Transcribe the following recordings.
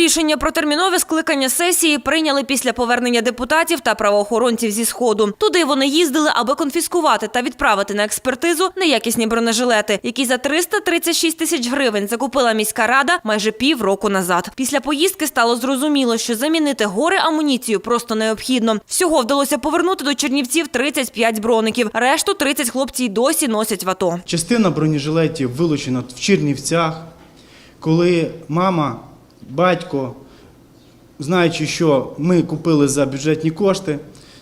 Рішення про термінове скликання сесії прийняли після повернення депутатів та правоохоронців зі сходу. Туди вони їздили, аби конфіскувати та відправити на експертизу неякісні бронежилети, які за 336 тисяч гривень закупила міська рада майже пів року назад. Після поїздки стало зрозуміло, що замінити гори амуніцію просто необхідно. Всього вдалося повернути до Чернівців 35 броників. Решту 30 хлопці й досі носять в АТО. Частина бронежилетів вилучена в Чернівцях, коли мама, батько, знаючи, що ми купили за бюджетні кошти,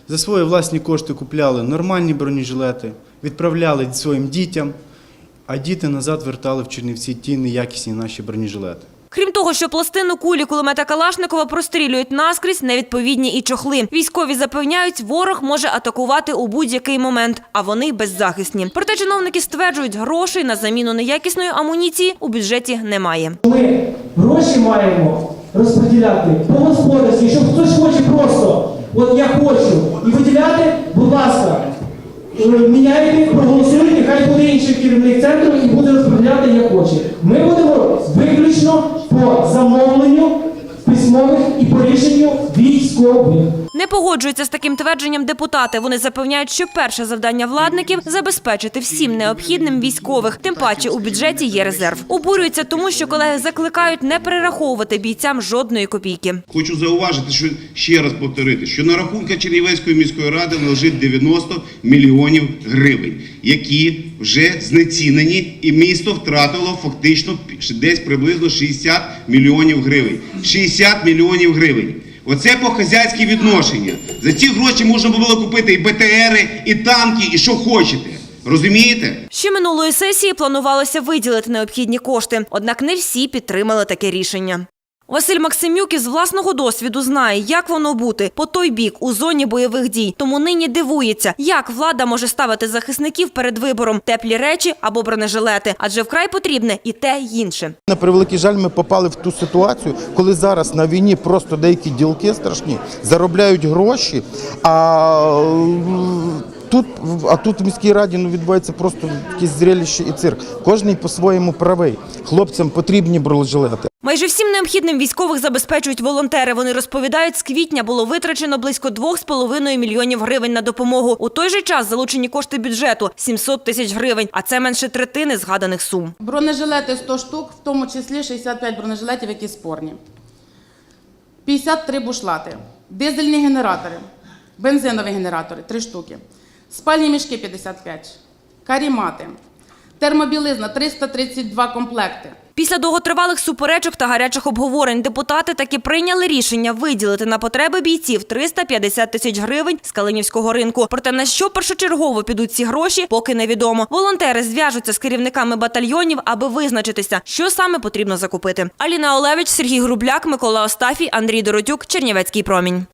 за свої власні кошти купляли нормальні бронежилети, відправляли своїм дітям, а діти назад вертали в Чернівці ті неякісні наші бронежилети. Крім того, що пластину кулі кулемета Калашникова прострілюють наскрізь, невідповідні і чохли. Військові запевняють, ворог може атакувати у будь-який момент, а вони беззахисні. Проте чиновники стверджують, грошей на заміну неякісної амуніції у бюджеті немає. Ми гроші маємо розподіляти по господарськи, якщо хтось хоче просто, от я хочу, і виділяти, будь ласка, міняйте, проголосуйте, хай буде інший керівник центру і буде розподіляти як хоче. Ми військових. Не погоджуються з таким твердженням депутати. Вони запевняють, що перше завдання владників забезпечити всім необхідним військових. Тим паче у бюджеті є резерв. Обурюються тому, що колеги закликають не перераховувати бійцям жодної копійки. Хочу зауважити, що ще раз повторити, що на рахунках Чернівецької міської ради лежить 90 мільйонів гривень, які вже знецінені, і місто втратило фактично десь приблизно 60 мільйонів гривень. 60 мільйонів гривень. Оце по хазяйські відношення. За ці гроші можна було купити і БТРи, і танки, і що хочете. Розумієте? Ще минулої сесії планувалося виділити необхідні кошти, однак не всі підтримали таке рішення. Василь Максимюк із власного досвіду знає, як воно бути по той бік у зоні бойових дій. Тому нині дивується, як влада може ставити захисників перед вибором теплі речі або бронежилети, адже вкрай потрібне і те, й інше. На превеликий жаль, ми попали в ту ситуацію, коли зараз на війні просто деякі ділки страшні заробляють гроші. А тут, а тут в міській раді ну, відбувається просто якесь зрелище і цирк. Кожний по-своєму правий. Хлопцям потрібні бронежилети. Майже всім необхідним військових забезпечують волонтери. Вони розповідають, з квітня було витрачено близько 2,5 мільйонів гривень на допомогу. У той же час залучені кошти бюджету 700 тисяч гривень, а це менше третини згаданих сум. Бронежилети 100 штук, в тому числі 65 бронежилетів, які спорні. 53 бушлати, дизельні генератори, бензинові генератори 3 штуки, спальні мішки 55, карімати, термобілизна 332 комплекти. Після довготривалих суперечок та гарячих обговорень депутати таки прийняли рішення виділити на потреби бійців 350 тисяч гривень з Калинівського ринку. Проте на що першочергово підуть ці гроші, поки невідомо. Волонтери зв'яжуться з керівниками батальйонів, аби визначитися, що саме потрібно закупити. Аліна Олевич, Сергій Грубляк, Микола Остафій, Андрій Доротюк, Чернівецький промінь.